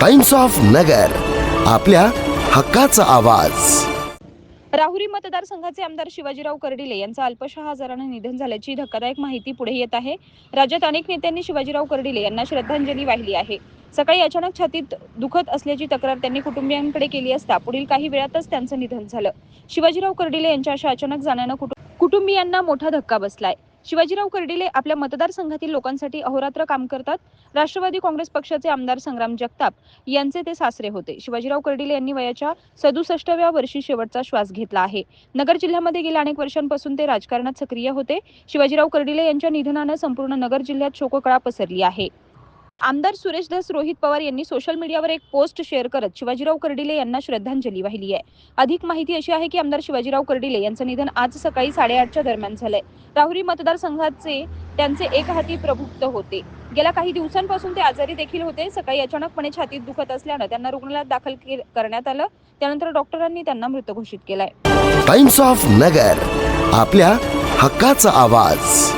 Times of नगर आपल्या हक्काचा आवाज. राहुरी मतदारसंघाचे आमदार शिवाजीराव कर्डिले यांचं अल्पशा आजारानं निधन झाल्याची धक्कादायक माहिती पुढे येत आहे. राज्यात अनेक नेत्यांनी शिवाजीराव कर्डिले यांना श्रद्धांजली वाहिली आहे. सकाळी अचानक छातीत दुखत असल्याची तक्रार त्यांनी कुटुंबियांकडे केली असता पुढील काही वेळातच त्यांचं निधन झालं. शिवाजीराव कर्डिले यांच्या अशा अचानक जाण्यानं कुटुंबियांना मोठा धक्का बसलाय. शिवाजीराव कर्डिले आपल्या मतदारसंघातील लोकांसाठी अहोरात्र काम करतात. राष्ट्रवादी काँग्रेस पक्षाचे आमदार संग्राम जगताप यांचे ते सासरे होते. शिवाजीराव कर्डिले यांनी वयाच्या सदुसष्टव्या वर्षी शेवटचा श्वास घेतला आहे. नगर जिल्ह्यामध्ये गेल्या अनेक वर्षांपासून ते राजकारणात सक्रिय होते. शिवाजीराव कर्डिले यांच्या निधनानं संपूर्ण नगर जिल्ह्यात शोककळा पसरली आहे. आमदार सुरेश धस रोहित पवार यांनी सोशल मीडियावर एक पोस्ट शेअर करत शिवाजीराव कर्डिले यांना श्रद्धांजली वाहिली आहे. अधिक माहिती अशी आहे की आमदार शिवाजीराव कर्डिले यांचं निधन आज सकाळी साडेआठच्या दरम्यान झालंय. राहुरी मतदारसंघाचे त्यांचे एक हाती प्रभुक्त होते. गेल्या काही दिवसांपासून ते आजारी देखील होते. सकाळी अचानकपणे छातीत दुखत असल्यानं त्यांना रुग्णालयात दाखल के- करण्यात आलं. त्यानंतर डॉक्टरांनी त्यांना मृत घोषित केलाय. टाइम्स ऑफ नगर आपल्या हक्काचा आवाज.